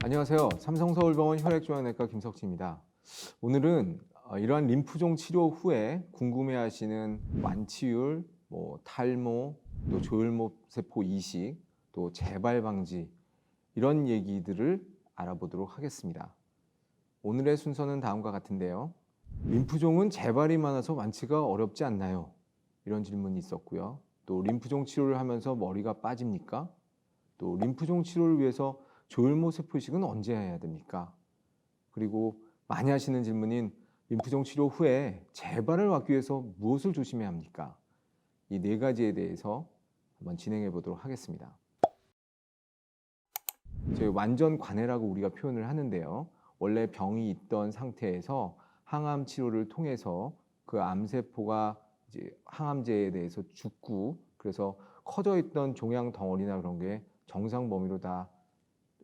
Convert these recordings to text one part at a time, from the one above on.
안녕하세요. 삼성서울병원 혈액종양내과 김석진입니다. 오늘은 어, 이러한 림프종 치료 후에 궁금해하시는 완치율, 뭐 탈모, 또 조혈모 세포 이식, 또 재발 방지 이런 얘기들을 알아보도록 하겠습니다. 오늘의 순서는 다음과 같은데요. 림프종은 재발이 많아서 완치가 어렵지 않나요? 이런 질문이 있었고요. 또 림프종 치료를 하면서 머리가 빠집니까? 또 림프종 치료를 위해서 조혈모 세포 이식은 언제 해야 됩니까? 그리고 많이 하시는 질문인 림프종 치료 후에 재발을 막기 위해서 무엇을 조심해야 합니까? 이 네 가지에 대해서 한번 진행해 보도록 하겠습니다. 저희 완전 관해라고 우리가 표현을 하는데요. 원래 병이 있던 상태에서 항암 치료를 통해서 그 암세포가 이제 항암제에 대해서 죽고 그래서 커져 있던 종양 덩어리나 그런 게 정상 범위로 다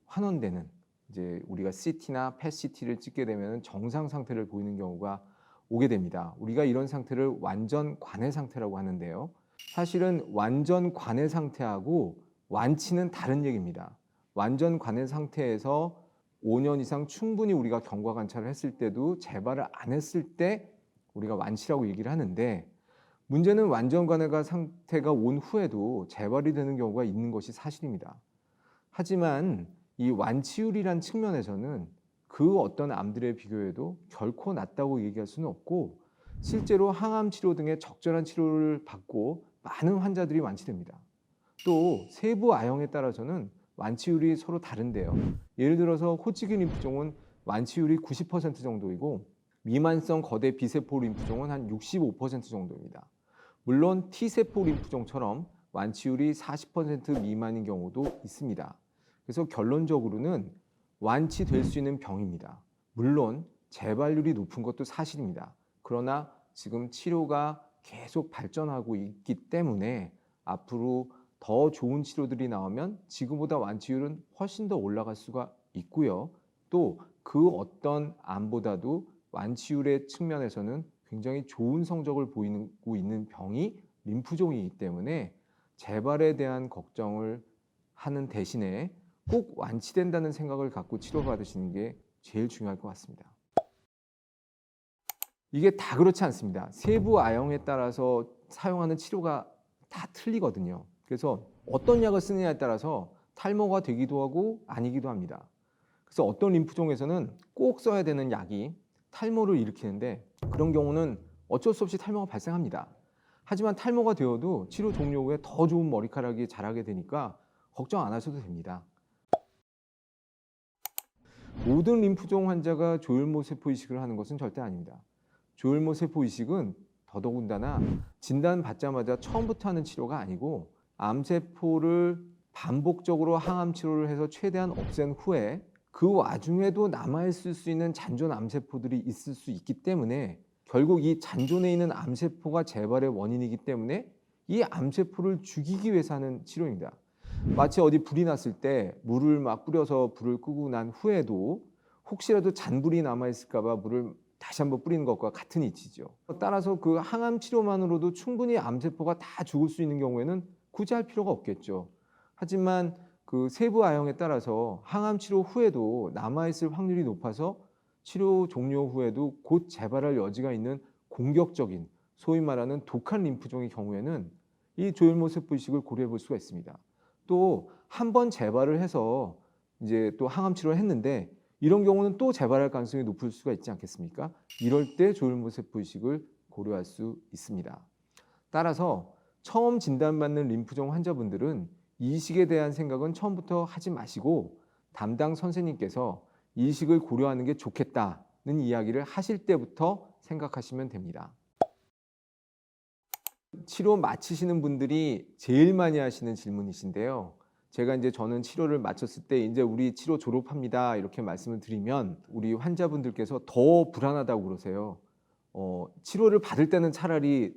환원되는 이제 우리가 CT나 PET-CT를 찍게 되면 정상 상태를 보이는 경우가 오게 됩니다. 우리가 이런 상태를 완전 관해 상태라고 하는데요. 사실은 완전 관해 상태하고 완치는 다른 얘기입니다. 완전 관해 상태에서 5년 이상 충분히 우리가 경과 관찰을 했을 때도 재발을 안 했을 때 우리가 완치라고 얘기를 하는데 문제는 완전 관해가 상태가 온 후에도 재발이 되는 경우가 있는 것이 사실입니다. 하지만 이 완치율이란 측면에서는 그 어떤 암들에 비교해도 결코 낮다고 얘기할 수는 없고 실제로 항암 치료 등의 적절한 치료를 받고 많은 환자들이 완치됩니다. 또 세부 아형에 따라서는 완치율이 서로 다른데요. 예를 들어서 호치기 림프종은 완치율이 90% 정도이고 미만성 거대 비세포 림프종은 한 65% 정도입니다. 물론 T세포 림프종처럼 완치율이 40% 미만인 경우도 있습니다. 그래서 결론적으로는 완치될 수 있는 병입니다. 물론 재발률이 높은 것도 사실입니다. 그러나 지금 치료가 계속 발전하고 있기 때문에 앞으로 더 좋은 치료들이 나오면 지금보다 완치율은 훨씬 더 올라갈 수가 있고요. 또 그 어떤 암보다도 완치율의 측면에서는 굉장히 좋은 성적을 보이고 있는 병이 림프종이기 때문에 재발에 대한 걱정을 하는 대신에 꼭 완치된다는 생각을 갖고 치료받으시는 게 제일 중요할 것 같습니다. 이게 다 그렇지 않습니다. 세부 아형에 따라서 사용하는 치료가 다 틀리거든요. 그래서 어떤 약을 쓰느냐에 따라서 탈모가 되기도 하고 아니기도 합니다. 그래서 어떤 림프종에서는 꼭 써야 되는 약이 탈모를 일으키는데 그런 경우는 어쩔 수 없이 탈모가 발생합니다. 하지만 탈모가 되어도 치료 종료 후에 더 좋은 머리카락이 자라게 되니까 걱정 안 하셔도 됩니다. 모든 림프종 환자가 조혈모 세포 이식을 하는 것은 절대 아닙니다. 조혈모 세포 이식은 더더군다나 진단 받자마자 처음부터 하는 치료가 아니고 암세포를 반복적으로 항암 치료를 해서 최대한 없앤 후에 그 와중에도 남아있을 수 있는 잔존 암세포들이 있을 수 있기 때문에 결국 이 잔존에 있는 암세포가 재발의 원인이기 때문에 이 암세포를 죽이기 위해서 하는 치료입니다. 마치 어디 불이 났을 때 물을 막 뿌려서 불을 끄고 난 후에도 혹시라도 잔불이 남아 있을까봐 물을 다시 한번 뿌리는 것과 같은 이치죠. 따라서 그 항암 치료만으로도 충분히 암세포가 다 죽을 수 있는 경우에는 굳이 할 필요가 없겠죠. 하지만 그 세부 아형에 따라서 항암 치료 후에도 남아 있을 확률이 높아서 치료 종료 후에도 곧 재발할 여지가 있는 공격적인 소위 말하는 독한 림프종의 경우에는 이 조혈모 세포 이식을 고려해 볼 수가 있습니다. 또 한 번 재발을 해서 이제 또 항암 치료를 했는데 이런 경우는 또 재발할 가능성이 높을 수가 있지 않겠습니까? 이럴 때 조혈모 세포 이식을 고려할 수 있습니다. 따라서 처음 진단받는 림프종 환자분들은 이식에 대한 생각은 처음부터 하지 마시고 담당 선생님께서 이식을 고려하는 게 좋겠다는 이야기를 하실 때부터 생각하시면 됩니다. 치료 마치시는 분들이 제일 많이 하시는 질문이신데요. 제가 이제 저는 치료를 마쳤을 때 이제 우리 치료 졸업합니다 이렇게 말씀을 드리면 우리 환자분들께서 더 불안하다고 그러세요. 어, 치료를 받을 때는 차라리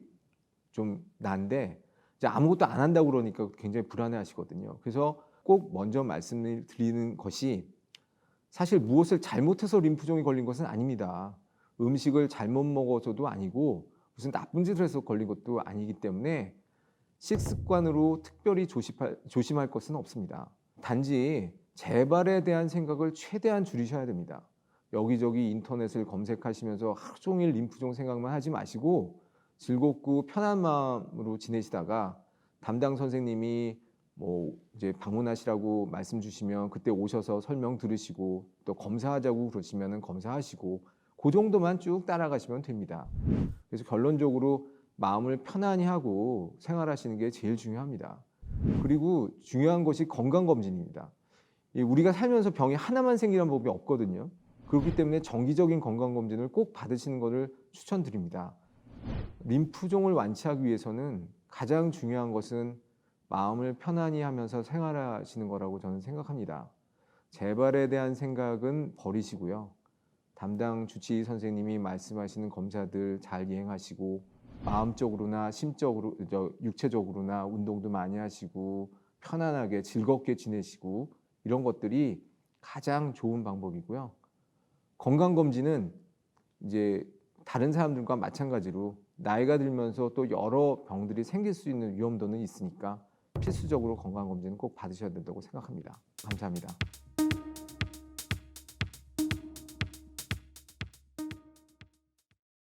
좀 난데 이제 아무것도 안 한다고 그러니까 굉장히 불안해 하시거든요. 그래서 꼭 먼저 말씀을 드리는 것이 사실 무엇을 잘못해서 림프종이 걸린 것은 아닙니다. 음식을 잘못 먹어서도 아니고 무슨 나쁜 짓을 해서 걸린 것도 아니기 때문에 식습관으로 특별히 조심할, 조심할 것은 없습니다. 단지 재발에 대한 생각을 최대한 줄이셔야 됩니다. 여기저기 인터넷을 검색하시면서 하루 종일 림프종 생각만 하지 마시고 즐겁고 편한 마음으로 지내시다가 담당 선생님이 뭐 이제 방문하시라고 말씀 주시면 그때 오셔서 설명 들으시고 또 검사하자고 그러시면은 검사하시고 그 정도만 쭉 따라가시면 됩니다. 그래서 결론적으로 마음을 편안히 하고 생활하시는 게 제일 중요합니다. 그리고 중요한 것이 건강 검진입니다. 이 우리가 살면서 병이 하나만 생기는 법이 없거든요. 그렇기 때문에 정기적인 건강 검진을 꼭 받으시는 것을 추천드립니다. 림프종을 완치하기 위해서는 가장 중요한 것은 마음을 편안히 하면서 생활하시는 거라고 저는 생각합니다. 재발에 대한 생각은 버리시고요. 담당 주치의 선생님이 말씀하시는 검사들 잘 이행하시고 마음적으로나 심적으로 저 육체적으로나 운동도 많이 하시고 편안하게 즐겁게 지내시고 이런 것들이 가장 좋은 방법이고요. 건강 검진은 이제 다른 사람들과 마찬가지로 나이가 들면서 또 여러 병들이 생길 수 있는 위험도는 있으니까 필수적으로 건강 검진은 꼭 받으셔야 된다고 생각합니다. 감사합니다.